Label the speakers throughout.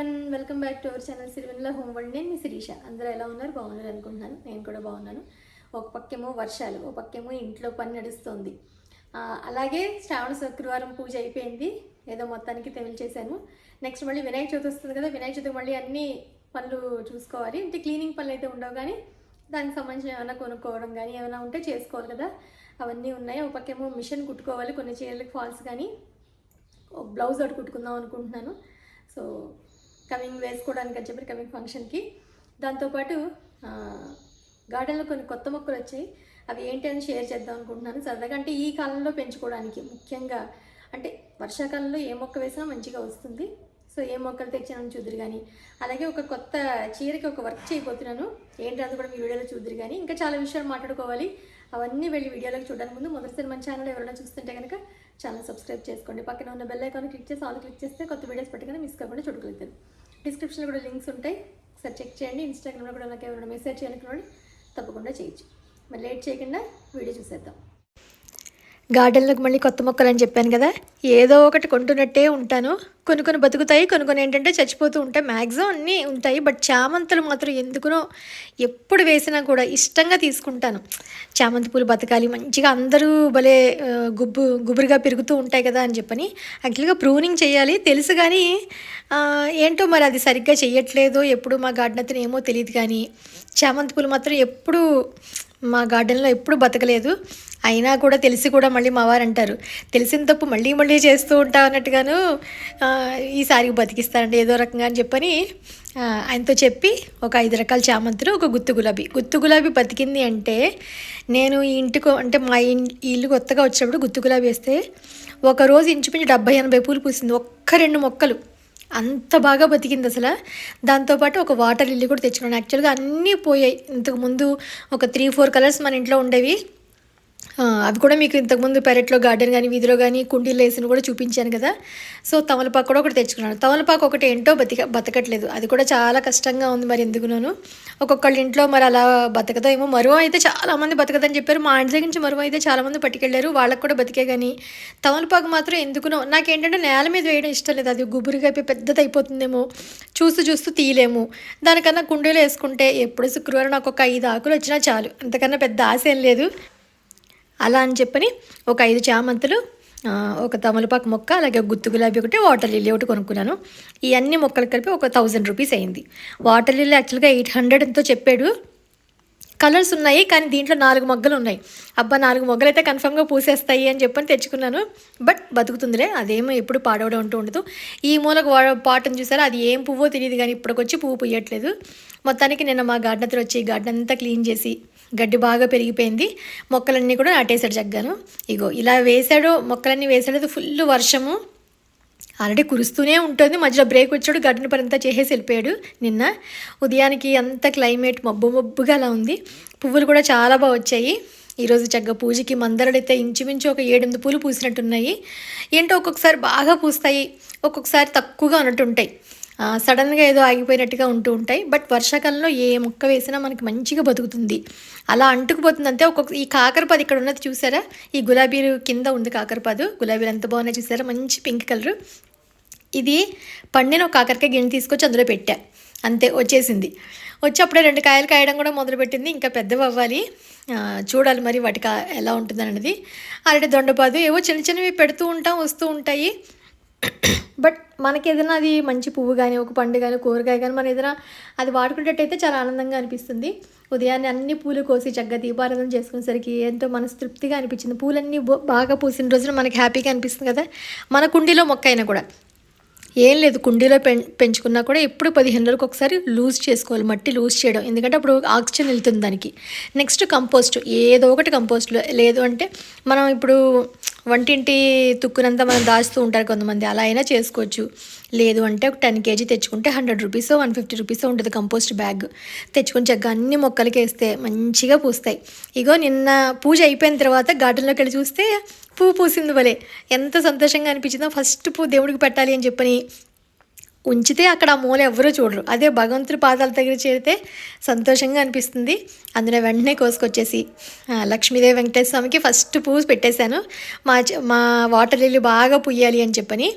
Speaker 1: Everyone welcome back to our channel Sirivennela home world నేను మీ శిరీష. అందరూ ఎలా ఉన్నారు? బాగున్నారు అనుకుంటున్నాను. నేను కూడా బాగున్నాను. ఒక పక్కేమో వర్షాలు ఒక పక్కేమో ఇంట్లో పని నడుస్తుంది. అలాగే శ్రావణ శుక్రవారం పూజ అయిపోయింది. ఏదో మొత్తానికి తెమిల్ చేశాను నెక్స్ట్ మళ్ళీ వినాయక చవితి వస్తుంది కదా వినాయక చవితి మళ్ళీ అన్ని పనులు చూసుకోవాలి. అంటే క్లీనింగ్ పనులు అయితే ఉండవు కానీ దానికి సంబంధించిన ఏమైనా కొనుక్కోవడం కానీ ఏమైనా ఉంటే చేసుకోవాలి కదా. అవన్నీ ఉన్నాయి. ఒక పక్కేమో మిషన్ కుట్టుకోవాలి కొన్ని చీరలకు ఫాల్స్ కానీ ఒక బ్లౌజ్ ఒకటి కుట్టుకుందాం అనుకుంటున్నాను. సో కమింగ్ వేసుకోవడానికి అని చెప్పి కమింగ్ ఫంక్షన్కి. దాంతోపాటు గార్డెన్లో కొన్ని కొత్త మొక్కలు వచ్చాయి. అవి ఏంటి అని షేర్ చేద్దాం అనుకుంటున్నాను. సరదాగా అంటే ఈ కాలంలో పెంచుకోవడానికి ముఖ్యంగా అంటే వర్షాకాలంలో ఏ మొక్క వేసినా మంచిగా వస్తుంది. సో ఏ మొక్కలు తెచ్చానని చూద్దరు కానీ అలాగే ఒక కొత్త చీరకి ఒక వర్క్ చేయబోతున్నాను. ఏంటి అది కూడా మీ వీడియోలో చూద్దరు కానీ ఇంకా చాలా విషయాలు మాట్లాడుకోవాలి. అవన్నీ వెళ్ళి వీడియోలోకి చూడడానికి ముందు మొదటిసారి మన ఛానల్ ఎవరైనా చూస్తుంటే కనుక ఛానల్ సబ్స్క్రైబ్ చేసుకోండి. పక్కన ఉన్న బెల్ ఐకాన్ క్లిక్ చేసి ఆల్ క్లిక్ చేస్తే కొత్త వీడియోస్ పెట్టగానే మిస్ కాకుండా చూడగలుగుతారు. డిస్క్రిప్షన్లో కూడా లింక్స్ ఉంటాయి. ఒకసారి చెక్ చేయండి. ఇన్స్టాగ్రామ్లో కూడా నాకు ఎవరైనా మెసేజ్ చేయాలనుకున్నాడు తప్పకుండా చేయొచ్చు. మరి లేట్ చేయకుండా వీడియో చూసేద్దాం. గార్డెన్లోకి మళ్ళీ కొత్త మొక్కలు అని చెప్పాను కదా. ఏదో ఒకటి కొంటున్నట్టే ఉంటాను. కొన్ని కొన్ని బతుకుతాయి కొన్ని కొన్ని ఏంటంటే చచ్చిపోతూ ఉంటాయి. మ్యాక్సిమం అన్నీ ఉంటాయి. బట్ చామంతులు మాత్రం ఎందుకునో ఎప్పుడు వేసినా కూడా ఇష్టంగా తీసుకుంటాను. చామంతి పూలు బతకాలి మంచిగా అందరూ భలే గుబ్బు గుబురుగా పెరుగుతూ ఉంటాయి కదా అని చెప్పని యాక్చువల్గా ప్రూనింగ్ చేయాలి. తెలుసు కానీ ఏంటో మరి అది సరిగ్గా చేయట్లేదు ఎప్పుడు మా గార్డెన్ అతను ఏమో తెలియదు కానీ చామంతి పూలు మాత్రం ఎప్పుడు మా గార్డెన్లో ఎప్పుడు బతకలేదు. అయినా కూడా తెలిసి కూడా మళ్ళీ మా వారు అంటారు తెలిసిన తప్పు మళ్ళీ మళ్ళీ చేస్తూ ఉంటా అన్నట్టుగాను ఈసారి బతికిస్తారండి ఏదో రకంగా అని చెప్పని ఆయనతో చెప్పి ఒక ఐదు రకాల చామంతులు ఒక గుత్తు గులాబీ. గుత్తు గులాబీ బతికింది అంటే నేను ఈ ఇంటికి అంటే మా ఇల్లు కొత్తగా వచ్చినప్పుడు గుత్తు గులాబీ వేస్తే ఒక రోజు ఇంచుమించు డెబ్బై ఎనభై పూలు పూసింది ఒక్క రెండు మొక్కలు. అంత బాగా బతికింది అసలు. దాంతోపాటు ఒక వాటర్ లిల్లీ కూడా తెచ్చుకున్నాను. యాక్చువల్గా అన్నీ పోయాయి. ఇంతకుముందు ఒక త్రీ ఫోర్ కలర్స్ మన ఇంట్లో ఉండేవి. అవి కూడా మీకు ఇంతకుముందు పెరట్లో గార్డెన్ కానీ వీధిలో కానీ కుండీలు వేసిన కూడా చూపించాను కదా. సో తమలపాకు కూడా ఒకటి తెచ్చుకున్నాను. తమలపాకు ఒకటి ఏంటో బతిక బతకట్లేదు. అది కూడా చాలా కష్టంగా ఉంది మరి ఎందుకునోను. ఒక్కొక్కళ్ళ ఇంట్లో మరి అలా బతకదో ఏమో. మరువ అయితే చాలామంది బతకదని చెప్పారు. మా ఇంటి దగ్గర నుంచి మరువ అయితే చాలామంది పట్టుకెళ్ళారు. వాళ్ళకి కూడా బతికే కానీ తమలపాకు మాత్రం ఎందుకునో నాకేంటంటే నేల మీద వేయడం ఇష్టం లేదు. అది గుబురుగా అయిపోయి పెద్దది అయిపోతుందేమో. చూస్తూ చూస్తూ తీయలేము. దానికన్నా కుండీలు వేసుకుంటే ఎప్పుడు శుక్రవారం నాకు ఒక ఐదు ఆకులు వచ్చినా చాలు. అంతకన్నా పెద్ద ఆశ ఏం లేదు. అలా అని చెప్పని ఒక ఐదు చామంతులు ఒక తమలపాకు మొక్క అలాగే గుత్తు గులాబీ ఒకటి వాటర్ లిల్లీ ఒకటి కొనుక్కున్నాను. ఈ అన్ని మొక్కలు కలిపి ఒక థౌజండ్ రూపీస్ అయింది. వాటర్ లిల్లీ యాక్చువల్గా ఎయిట్ హండ్రెడ్ ఎంతో చెప్పాడు. కలర్స్ ఉన్నాయి కానీ దీంట్లో నాలుగు మొగ్గలు ఉన్నాయి. అబ్బా నాలుగు మొగ్గలు అయితే కన్ఫామ్గా పూసేస్తాయి అని చెప్పని తెచ్చుకున్నాను. బట్ బతుకుతుందిలే అదేమో ఎప్పుడు పాడవడం అంటూ ఉండదు. ఈ మూలకు వా- పాటను చూసారా? అది ఏం పువ్వో తెలియదు కానీ ఇప్పటికొచ్చి పువ్వు పుయ్యట్లేదు. మొత్తానికి నిన్న మా గార్డెనర్ వచ్చి గార్డెన్ అంతా క్లీన్ చేసి గడ్డి బాగా పెరిగిపోయింది. మొక్కలన్నీ కూడా నాటేశాడు జగ్గాను. ఇగో ఇలా వేశాడు మొక్కలన్నీ వేసాడు అది ఫుల్ వర్షము. ఆల్రెడీ కురుస్తూనే ఉంటుంది. మధ్యలో బ్రేక్ వచ్చాడు. గడ్డన పని అంతా చేసేసి వెళ్ళిపోయాడు నిన్న. ఉదయానికి అంత క్లైమేట్ మబ్బు మబ్బుగా అలా ఉంది. పువ్వులు కూడా చాలా బాగా వచ్చాయి. ఈరోజు చక్కగా పూజకి మందరడైతే ఇంచుమించు ఒక ఏడెనిమిది పూలు పూసినట్టున్నాయి. ఏంటో ఒక్కొక్కసారి బాగా పూస్తాయి. ఒక్కొక్కసారి తక్కువగా ఉన్నట్టుంటాయి. ఉంటాయి సడన్గా ఏదో ఆగిపోయినట్టుగా ఉంటూ ఉంటాయి. బట్ వర్షాకాలంలో ఏ మొక్క వేసినా మనకి మంచిగా బతుకుతుంది. అలా అంటుకుపోతుంది అంతే ఒక్కొక్క ఈ కాకరపాదు ఇక్కడ ఉన్నది చూసారా? ఈ గులాబీలు కింద ఉంది కాకరపాదు. గులాబీలు ఎంత బాగున్నాయి చూసారా? మంచి పింక్ కలర్. ఇది పండిన ఒక కాకరకాయ గిన్నె తీసుకొచ్చి అందులో పెట్టా. అంతే వచ్చేసింది. వచ్చి అప్పుడే రెండు కాయలు కాయడం కూడా మొదలుపెట్టింది. ఇంకా పెద్దవి అవ్వాలి. చూడాలి మరి వాటికి ఎలా ఉంటుంది అన్నది అరటి దొండపాదు ఏవో చిన్న చిన్నవి పెడుతూ ఉంటాం వస్తూ ఉంటాయి. బట్ మనకి ఏదైనా అది మంచి పువ్వు కానీ ఒక పండు కానీ కూరగాయ కానీ మనం ఏదైనా అది వాడుకునేటట్టయితే చాలా ఆనందంగా అనిపిస్తుంది. ఉదయాన్నే అన్ని పూలు కోసి చక్కగా దీపారాధన చేసుకునేసరికి ఎంతో మనస్తృప్తిగా అనిపించింది. పూలన్నీ బాగా పూసిన రోజున మనకి హ్యాపీగా అనిపిస్తుంది కదా? మన కుండీలో మొక్క అయినా కూడా. ఏం లేదు కుండీలో పెం పెంచుకున్నా కూడా ఎప్పుడు పదిహేను రోజులకు ఒకసారి లూజ్ చేసుకోవాలి మట్టి లూజ్ చేయడం. ఎందుకంటే అప్పుడు ఆక్సిజన్ వెళ్తుంది దానికి. నెక్స్ట్ కంపోస్ట్ ఏదో ఒకటి కంపోస్ట్లో లేదు అంటే మనం ఇప్పుడు వంటింటి తుక్కునంతా మనం దాచుతూ ఉంటారు కొంతమంది. అలా అయినా చేసుకోవచ్చు. లేదు అంటే ఒక టెన్ కేజీ తెచ్చుకుంటే hundred rupees one fifty rupees ఉంటుంది కంపోస్ట్ బ్యాగ్. తెచ్చుకొని చక్కగా అన్ని మొక్కలకి వేస్తే మంచిగా పూస్తాయి. ఇగో నిన్న పూజ అయిపోయిన తర్వాత గార్డెన్లోకి వెళ్ళి చూస్తే పువ్వు పూసింది భలే. ఎంత సంతోషంగా అనిపించిందో ఫస్ట్ పువ్వు దేవుడికి పెట్టాలి అని చెప్పని ఉంచితే అక్కడ ఆ మూల ఎవరూ చూడరు. అదే భగవంతుడి పాదాల దగ్గర చేరితే సంతోషంగా అనిపిస్తుంది. అందులో వెంటనే కోసుకొచ్చేసి లక్ష్మీదేవి వెంకటేశ్వర స్వామికి ఫస్ట్ పూజ పెట్టేశాను. మా మా వాటర్ లిల్లీ బాగా పుయ్యాలి అని చెప్పని.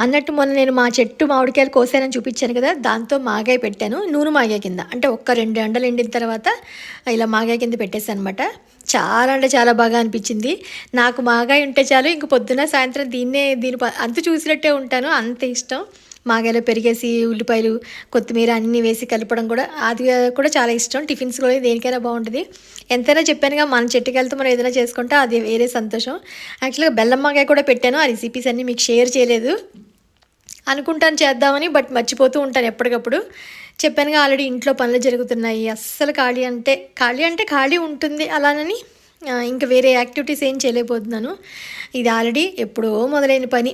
Speaker 1: అన్నట్టు మొన్న నేను మా చెట్టు మామిడికాయలు కోసానని చూపించాను కదా దాంతో మాగాయ పెట్టాను నూనె మాగాయ కింద. అంటే ఒక్క రెండు ఎండలు ఎండిన తర్వాత ఇలా మాగాయ కింద పెట్టేశాను అనమాట చాలా అంటే చాలా బాగా అనిపించింది. నాకు మాగాయ ఉంటే చాలు ఇంక పొద్దున సాయంత్రం దీన్నే దీని ప- అంత చూసినట్టే ఉంటాను అంత ఇష్టం. మాగాయలో పెరిగేసి ఉల్లిపాయలు కొత్తిమీర అన్నీ వేసి కలపడం కూడా అది కూడా చాలా ఇష్టం. టిఫిన్స్ కూడా దేనికైనా బాగుంటుంది. ఎంతైనా చెప్పానుగా మన చెట్టుకి వెళ్తే మనం ఏదైనా చేసుకుంటే అది వేరే సంతోషం. యాక్చువల్గా బెల్లం మాగాయ కూడా పెట్టాను ఆ రెసిపీస్ అన్నీ మీకు షేర్ చేయలేదు. అనుకుంటాను చేద్దామని బట్ మర్చిపోతూ ఉంటాను ఎప్పటికప్పుడు. చెప్పానుగా ఆల్రెడీ ఇంట్లో పనులు జరుగుతున్నాయి. అస్సలు ఖాళీ అంటే ఖాళీ అంటే ఖాళీ ఉంటుంది అలానని ఇంకా వేరే యాక్టివిటీస్ ఏం చేయలేకపోతున్నాను. ఇది ఆల్రెడీ ఎప్పుడో మొదలైన పని.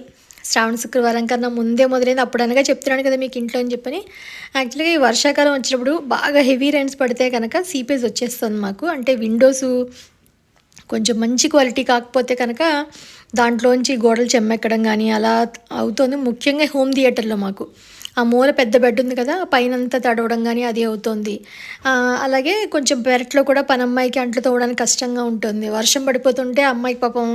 Speaker 1: శ్రావణ శుక్రవారం కన్నా ముందే మొదలైంది. అప్పుడు అనగా చెప్తున్నాను కదా మీకు ఇంట్లో అని చెప్పని. యాక్చువల్గా ఈ వర్షాకాలం వచ్చినప్పుడు బాగా హెవీ రైన్స్ పడితే కనుక సీపేజ్ వచ్చేస్తుంది మాకు. అంటే విండోసు కొంచెం మంచి క్వాలిటీ కాకపోతే కనుక దాంట్లోంచి గోడలు చెమ్మెక్కడం కానీ అలా అవుతుంది. ముఖ్యంగా హోమ్ థియేటర్లో మాకు. ఆ మూల పెద్ద బెడ్ ఉంది కదా పైనంతా పైన అంతా తడవడం కానీ అది అవుతుంది. అలాగే కొంచెం పెరట్లో కూడా పని అమ్మాయికి అంట్లు తోవడానికి కష్టంగా ఉంటుంది. వర్షం పడిపోతుంటే అమ్మాయికి పాపం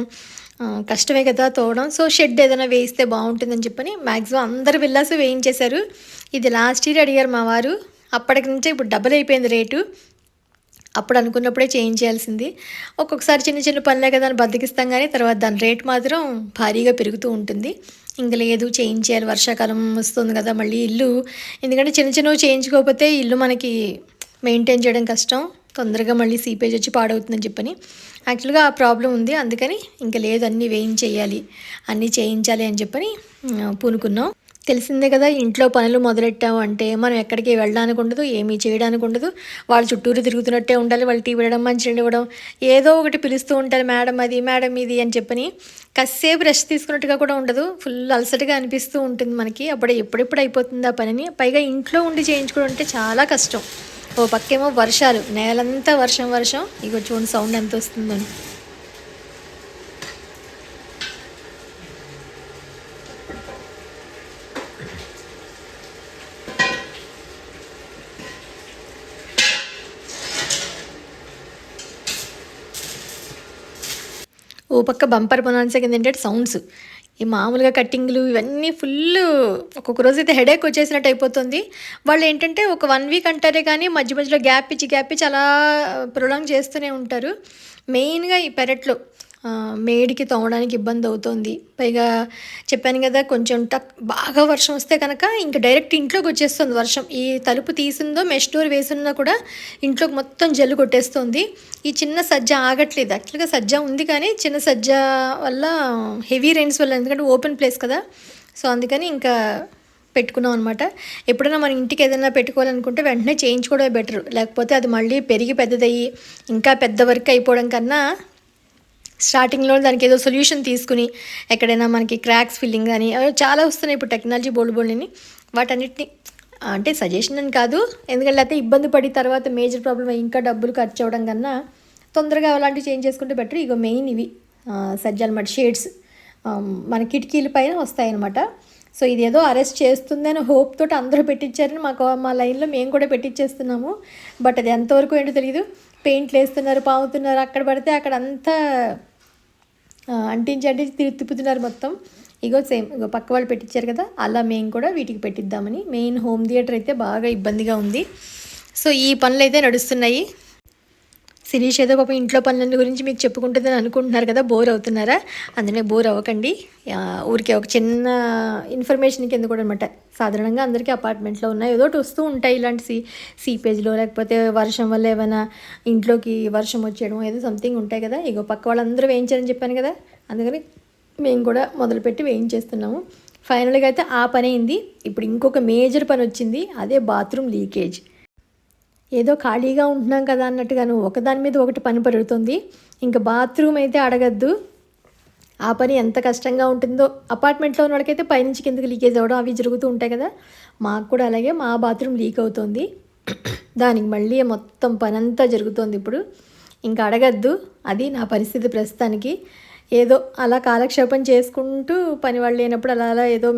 Speaker 1: కష్టమే కదా తోవడం. సో షెడ్ ఏదైనా వేయిస్తే బాగుంటుందని చెప్పని మ్యాక్సిమం అందరు విల్లాస్ వేయించేశారు. ఇది లాస్ట్ ఇయర్ అడిగారు మా వారు. అప్పటికి నుంచే ఇప్పుడు డబుల్ అయిపోయింది రేటు. అప్పుడు అనుకున్నప్పుడే చేయించాల్సింది ఒక్కొక్కసారి చిన్న చిన్న పనులే కదా అని బద్దకిస్తాం కానీ తర్వాత దాని రేట్ మాత్రం భారీగా పెరుగుతూ ఉంటుంది. ఇంక లేదు చేయించేయాలి వర్షాకాలం వస్తుంది కదా మళ్ళీ ఇల్లు. ఎందుకంటే చిన్న చిన్నవి చేయించుకోకపోతే ఇల్లు మనకి మెయింటైన్ చేయడం కష్టం. తొందరగా మళ్ళీ సీపేజ్ వచ్చి పాడవుతుందని చెప్పని. యాక్చువల్గా ఆ ప్రాబ్లం ఉంది. అందుకని ఇంకా లేదు అన్నీ వేయించేయాలి అన్నీ చేయించాలి అని చెప్పని పూనుకున్నాం. తెలిసిందే కదా ఇంట్లో పనులు మొదలెట్టాము అంటే మనం ఎక్కడికి వెళ్ళడానికి ఉండదు ఏమీ చేయడానికి ఉండదు. వాళ్ళ చుట్టూరు తిరుగుతున్నట్టే ఉండాలి వాళ్ళు టీ ఇవ్వడం మంచినీళ్ళు ఇవ్వడం. ఏదో ఒకటి పిలుస్తూ ఉంటారు మేడం అది మేడం ఇది అని చెప్పని కాసేపు రెస్ట్ తీసుకున్నట్టుగా కూడా ఉండదు. ఫుల్ అలసటగా అనిపిస్తూ ఉంటుంది మనకి. అప్పుడు ఎప్పుడెప్పుడు అయిపోతుంది ఆ పనిని? పైగా ఇంట్లో ఉండి చేయించుకోవడం అంటే చాలా కష్టం. ఓ పక్కేమో వర్షాలు నేలంతా వర్షం వర్షం. ఇగో చూడండి సౌండ్ ఎంత వస్తుందని ఓ పక్క బంపర్ బొనాన్సా కింద ఏంటంటే సౌండ్స్ ఈ మామూలుగా కట్టింగ్లు ఇవన్నీ ఫుల్ ఒక్కొక్క రోజు అయితే హెడేక్ వచ్చేసినట్టు అయిపోతుంది. వాళ్ళు ఏంటంటే ఒక వన్ వీక్ అంటారే కానీ మధ్య మధ్యలో గ్యాప్ ఇచ్చి గ్యాప్ ఇచ్చి అలా ప్రొలాంగ్ చేస్తూనే ఉంటారు. మెయిన్గా ఈ పెరట్లో మేడికి తోమడానికి ఇబ్బంది అవుతుంది. పైగా చెప్పాను కదా కొంచెం టక్ బాగా వర్షం వస్తే కనుక ఇంకా డైరెక్ట్ ఇంట్లోకి వచ్చేస్తుంది వర్షం. ఈ తలుపు తీసిందో మెష్ డోర్ వేసున్నా కూడా ఇంట్లోకి మొత్తం జల్లు కొట్టేస్తుంది. ఈ చిన్న సజ్జ ఆగట్లేదు. యాక్చువల్గా సజ్జ ఉంది కానీ చిన్న సజ్జ వల్ల హెవీ రెయిన్స్ వల్ల ఎందుకంటే ఓపెన్ ప్లేస్ కదా. సో అందుకని ఇంకా పెట్టుకున్నాం అనమాట ఎప్పుడైనా మన ఇంటికి ఏదైనా పెట్టుకోవాలనుకుంటే వెంటనే చేయించుకోవడమే బెటర్. లేకపోతే అది మళ్ళీ పెరిగి పెద్దదయ్యి ఇంకా పెద్ద వర్క్ అయిపోవడం కన్నా స్టార్టింగ్లో దానికి ఏదో సొల్యూషన్ తీసుకుని ఎక్కడైనా మనకి క్రాక్స్ ఫిల్లింగ్ కానీ అవి చాలా వస్తున్నాయి ఇప్పుడు టెక్నాలజీ బోల్డ్ బోల్డ్ని. వాటన్నిటిని అంటే సజెషన్ అని కాదు. ఎందుకంటే అయితే ఇబ్బంది పడి తర్వాత మేజర్ ప్రాబ్లమ్ ఇంకా డబ్బులు ఖర్చు అవ్వడం కన్నా తొందరగా అలాంటివి చేంజ్ చేసుకుంటే బెటర్. ఇక మెయిన్ ఇవి సజ్జ అనమాట షేడ్స్. మన కిటికీల పైన వస్తాయన్నమాట. సో ఇది ఏదో అరెస్ట్ చేస్తుంది అని హోప్ తోటి అందరూ పెట్టించారని మాకు మా లైన్లో మేము కూడా పెట్టించేస్తున్నాము బట్ అది ఎంతవరకు ఏంటో తెలియదు పెయింట్లు వేస్తున్నారు పావుతున్నారు అక్కడ పడితే అక్కడ అంతా అంటించి అంటించి తిరిగి తిప్పుతున్నారు మొత్తం. ఇగో సేమ్ ఇగో పక్క వాళ్ళు పెట్టించారు కదా అలా మేము కూడా వీటికి పెట్టిద్దామని. మెయిన్ హోమ్ థియేటర్ అయితే బాగా ఇబ్బందిగా ఉంది. సో ఈ పనులు అయితే నడుస్తున్నాయి. శిరీష్ ఏదో పాపం ఇంట్లో పనుల గురించి మీకు చెప్పుకుంటుందని అనుకుంటున్నారు కదా బోర్ అవుతున్నారా? అందుకనే బోర్ అవ్వకండి. ఊరికే ఒక చిన్న ఇన్ఫర్మేషన్ కింద కూడా అనమాట. సాధారణంగా అందరికీ అపార్ట్మెంట్లో ఉన్నాయి. ఏదో ఒకటి వస్తూ ఉంటాయి ఇలాంటి సీ సీపేజ్లో లేకపోతే వర్షం వల్ల ఏమైనా ఇంట్లోకి వర్షం వచ్చేయడం ఏదో సంథింగ్ ఉంటాయి కదా. ఇగో పక్క వాళ్ళందరూ వేయించారని చెప్పాను కదా. అందుకని మేము కూడా మొదలుపెట్టి వేయించేస్తున్నాము. ఫైనల్గా అయితే ఆ పని అయింది. ఇప్పుడు ఇంకొక మేజర్ పని వచ్చింది. అదే బాత్రూమ్ లీకేజ్. ఏదో ఖాళీగా ఉంటున్నాం కదా అన్నట్టుగాను ఒకదాని మీద ఒకటి పని పడుతుంది. ఇంకా బాత్రూమ్ అయితే అడగద్దు. ఆ పని ఎంత కష్టంగా ఉంటుందో. అపార్ట్మెంట్లో ఉన్న వాళ్ళకైతే పైనుంచి కిందకి లీకేజ్ అవ్వడం అవి జరుగుతూ ఉంటాయి కదా. మాకు కూడా అలాగే మా బాత్రూమ్ లీక్ అవుతుంది. దానికి మళ్ళీ మొత్తం పని అంతా జరుగుతోంది ఇప్పుడు. ఇంకా అడగద్దు. అది నా పరిస్థితి ప్రస్తుతానికి. ఏదో అలా కాలక్షేపం చేసుకుంటూ పని వాళ్ళు లేనప్పుడు అలా అలా ఏదో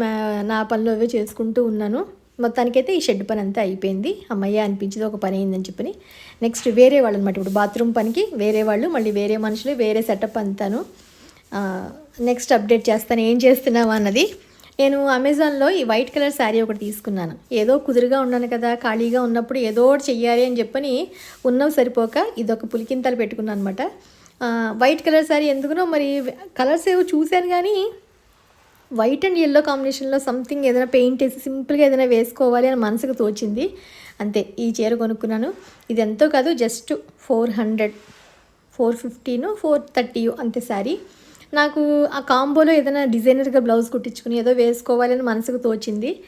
Speaker 1: నా పనులు అవే చేసుకుంటూ ఉన్నాను. మొత్తానికైతే ఈ షెడ్ పని అంతా అయిపోయింది. అమ్మయ్య అనిపించింది ఒక పని అయిందని చెప్పని. నెక్స్ట్ వేరే వాళ్ళు అనమాట ఇప్పుడు బాత్రూమ్ పనికి వేరే వాళ్ళు మళ్ళీ వేరే మనుషులు వేరే సెటప్ అంతాను. నెక్స్ట్ అప్డేట్ చేస్తాను ఏం చేస్తున్నావా అన్నది. నేను అమెజాన్లో ఈ వైట్ కలర్ శారీ ఒకటి తీసుకున్నాను. ఏదో కుదురుగా ఉన్నాను కదా ఖాళీగా ఉన్నప్పుడు ఏదో ఒకటి చెయ్యాలి అని చెప్పని ఉన్నవి సరిపోక ఇదొక పులికింతలు పెట్టుకున్నాను అనమాట వైట్ కలర్ శారీ ఎందుకునో మరి కలర్స్ ఏవో చూశాను కానీ వైట్ అండ్ ఎల్లో కాంబినేషన్లో సంథింగ్ ఏదైనా పెయింట్ వేసి సింపుల్గా ఏదైనా వేసుకోవాలి అని మనసుకు తోచింది. అంతే ఈ చీర కొనుక్కున్నాను. ఇది ఎంతో కాదు జస్ట్ ఫోర్ హండ్రెడ్ ఫోర్ ఫిఫ్టీను ఫోర్ థర్టీ అంతే శారీ. నాకు ఆ కాంబోలో ఏదైనా డిజైనర్గా బ్లౌజ్ కుట్టించుకుని ఏదో వేసుకోవాలని మనసుకు తోచింది.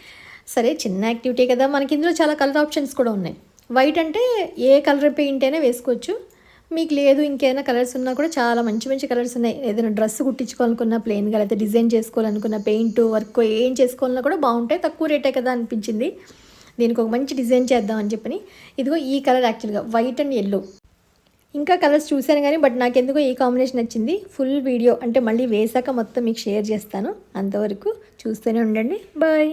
Speaker 1: సరే చిన్న యాక్టివిటీ కదా. మనకి ఇందులో చాలా కలర్ ఆప్షన్స్ కూడా ఉన్నాయి. వైట్ అంటే ఏ కలర్ పెయింట్ అయినా వేసుకోవచ్చు. మీకు లేదు ఇంకేమైనా కలర్స్ ఉన్నా కూడా చాలా మంచి మంచి కలర్స్ ఉన్నాయి. ఏదైనా డ్రెస్ కుట్టించుకోవాలనుకున్న ప్లెయిన్గా లేకపోతే డిజైన్ చేసుకోవాలనుకున్న పెయింట్ వర్క్ ఏం చేసుకోవాలన్నా కూడా బాగుంటాయి. తక్కువ రేటే కదా అనిపించింది. దీనికి ఒక మంచి డిజైన్ చేద్దామని చెప్పని. ఇదిగో ఈ కలర్ యాక్చువల్గా వైట్ అండ్ ఎల్లో ఇంకా కలర్స్ చూశాను కానీ బట్ నాకు ఎందుకో ఈ కాంబినేషన్ నచ్చింది. ఫుల్ వీడియో అంటే మళ్ళీ వేసాక మొత్తం మీకు షేర్ చేస్తాను. అంతవరకు చూస్తూనే ఉండండి. బాయ్